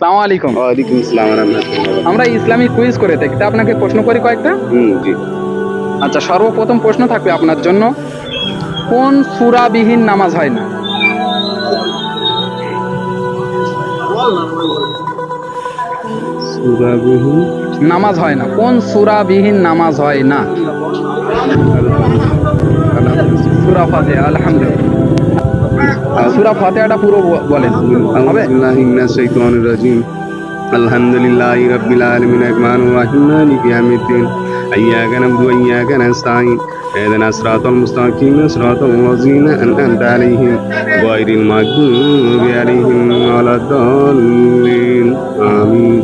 সালাম আলাইকুম ওয়ালাইকুম আসসালাম আমরা ইসলামিক কুইজ করে থাকি। তা আপনাকে প্রশ্ন করি কয়েকটা? হুম জি। আচ্ছা সর্বপ্রথম প্রশ্ন থাকবে আপনার জন্য। কোন সুরাবিহীন নামাজ হয় না? সুরাবিহীন? নামাজ হয় না। কোন সুরাবিহীন নামাজ হয় না? সুরা ফাতে আলহামদুলিল্লাহ। সুরা ফাতেহাটা পুরো ব- বলেন হবে الحمد لله رب العالمين الرحمن الرحيم مالك يوم الدين إياك نعبد وإياك نستعين اهدنا الصراط المستقيم صراط الذين أنعمت عليهم غير المغضوب عليهم ولا الضالين آمين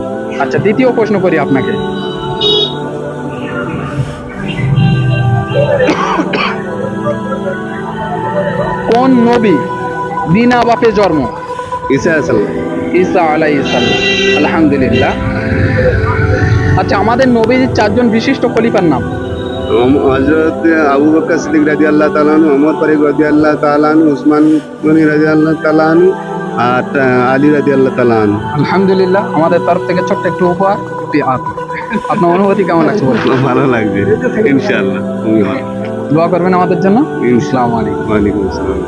আচ্ছা দ্বিতীয় প্রশ্ন করি আপনাকে কোন নবী বিনা বাপে জন্ম। ঈসা সাল্লাম ঈসা আলাইসাল্লাম আলহামদুলিল্লাহ। আচ্ছা আমাদের নবীর চারজন বিশিষ্ট খলিফার নাম? হজরত আবু বকর সিদ্দিক রাজি আল্লাহ তালানু ওমর ফারুক রাজি আল্লাহ তালানু উসমান গনি রাজি আল্লাহ তালানু আর আলী রাজি আল্লাহ তালানু আলহামদুলিল্লাহ আমাদের তরফ থেকে ছোট্ট একটু উপহার। একটি আত আপনার অনুভূতি কেমন লাগছে ভালো লাগছে ইনশাআল্লাহ। দোয়া করবেন আমাদের জন্য। ইনশাআল্লাহ। আলাইকুম ওয়ালাইকুম আসসালাম।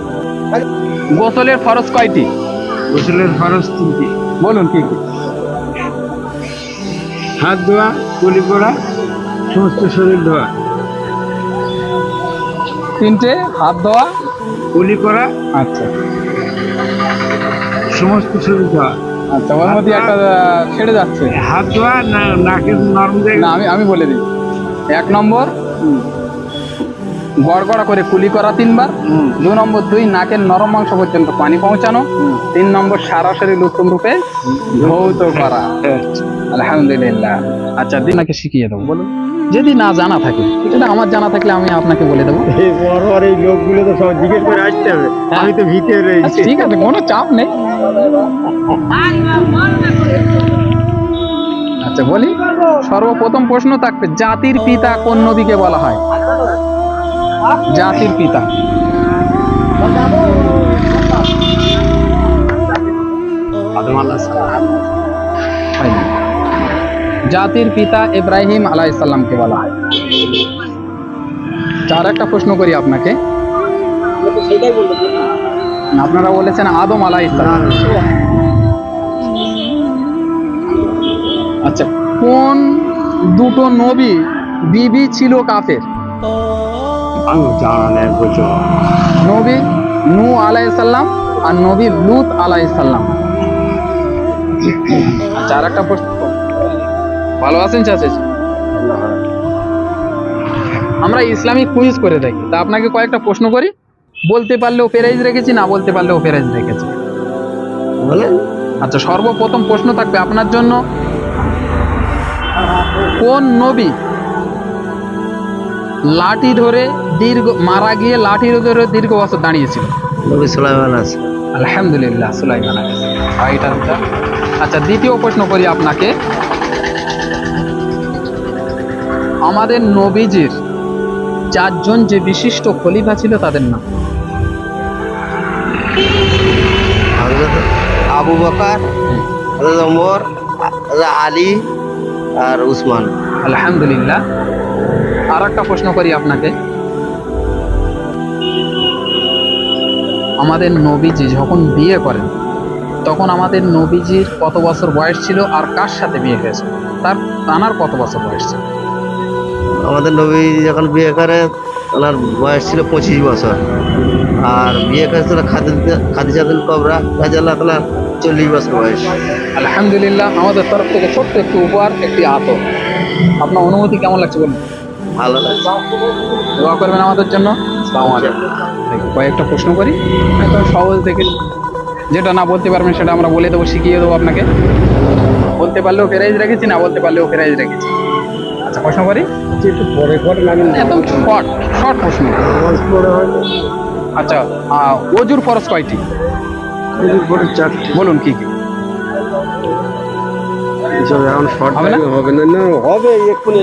গোসলের ফরজ কয়টি? গোসলের ফরজ তিনটি। বলুন কি কি? হাত ধোয়া কুলি করা সমস্ত শরীর ধোয়া। তিনটে হাত ধোয়া? কুলি করা আচ্ছা। সমস্ত শরীর ধোয়া। আচ্ছা ওর মধ্যে একটা ছেড়ে যাচ্ছে। হাত ধোয়া না নাকের নরম জায়গা আমি আমি বলে দিই। এক নম্বর গড়গড়া করে কুলি করা তিনবার। দু নম্বর দুই নাকের নরম মাংস পর্যন্ত পানি পৌঁছানো। তিন নম্বর সরাসরি উত্তম রূপে ধৌত করা। আলহামদুলিল্লাহ। আচ্ছা দিন নাকি শিখিয়ে দেবো বলুন। যদি না জানা থাকে এটা আমার জানা থাকলে আমি আপনাকে বলে দেবো। এই বড় বড় এই লোকগুলো তো সব জিজ্ঞেস করে আসতে হবে। আমি তো ভিতরে রয়েছি। আচ্ছা, ঠিক আছে কোনো চাপ নেই। আচ্ছা বলি। সর্বপ্রথম প্রশ্ন থাকবে জাতির পিতা কোন নবীকে বলা হয়? জাতির পিতা। জাতির পিতা ইব্রাহিম আলাইসাল্লামকে বলা হয়। চার একটা প্রশ্ন করি আপনাকে। আপনারা বলেছেন আদম আলাইসাল্লাম আচ্ছা কোন দুটো নবী বিবি ছিল কাফের? আমি জানা নবী নু আলাইসাল্লাম আর নবী লুত আলাইসাল্লাম আচ্ছা আর একটা প্রশ্ন ভালো আছেন চাচা? আমরা ইসলামিক কুইজ করে থাকি তা আপনাকে কয়েকটা প্রশ্ন করি। বলতে পারলেও প্রাইজ রেখেছি না বলতে পারলেও প্রাইজ রেখেছি। বলেন। আচ্ছা সর্বপ্রথম প্রশ্ন থাকবে আপনার জন্য। কোন নবী লাঠি ধরে দীর্ঘ মারা গিয়ে লাঠি ধরে দীর্ঘ বছর দাঁড়িয়েছিল। নবী সুলাইমান আছে আলহামদুলিল্লাহ সুলাইমান আলাইহিস রাইট আনসার আচ্ছা দ্বিতীয় প্রশ্ন করি আপনাকে। আমাদের নবীজির চারজন যে বিশিষ্ট খলিফা ছিল তাদের নাম? আবু বকার ওমর আলী আর উসমান। আলহামদুলিল্লাহ। আর একটা প্রশ্ন করি আপনাকে। আমাদের নবীজি যখন বিয়ে করেন তখন আমাদের নবীজির কত বছর বয়স ছিল আর কার সাথে বিয়ে হয়েছে? তার তানার কত বছর বয়স ছিল? আমাদের নবী যখন বিয়ে করে ওনার বয়স ছিল পঁচিশ বছর। আর বিয়ে করেছিল খাদিজাতুল কবরা রাজাল্লাহ তালার চল্লিশ বছর বয়স। আলহামদুলিল্লাহ আমাদের তরফ থেকে ছোট্ট একটু উপহার একটি আতর। আপনার অনুমতি কেমন লাগছে বলুন? ভালো লাগছে দোয়া করবেন আমাদের জন্য? আসসালামু আলাইকুম। কয়েকটা প্রশ্ন করি। একদম সহজ থেকে যেটা না বলতে পারবেন সেটা আমরা বলে দেবো শিখিয়ে দেবো আপনাকে। বলতে পারলেও প্রাইজ রেখেছি না বলতে পারলেও প্রাইজ রেখেছি। আচ্ছা প্রশ্ন করি? একটু পরে পরে লাগে একদম শর্ট শর্ট প্রশ্ন। আচ্ছা আহ, অজুর ফরজ কয়টি? পরে চারটে বলুন কি কি। এখন শর্ট হবে না? হবে না না হবে এক্ষুনি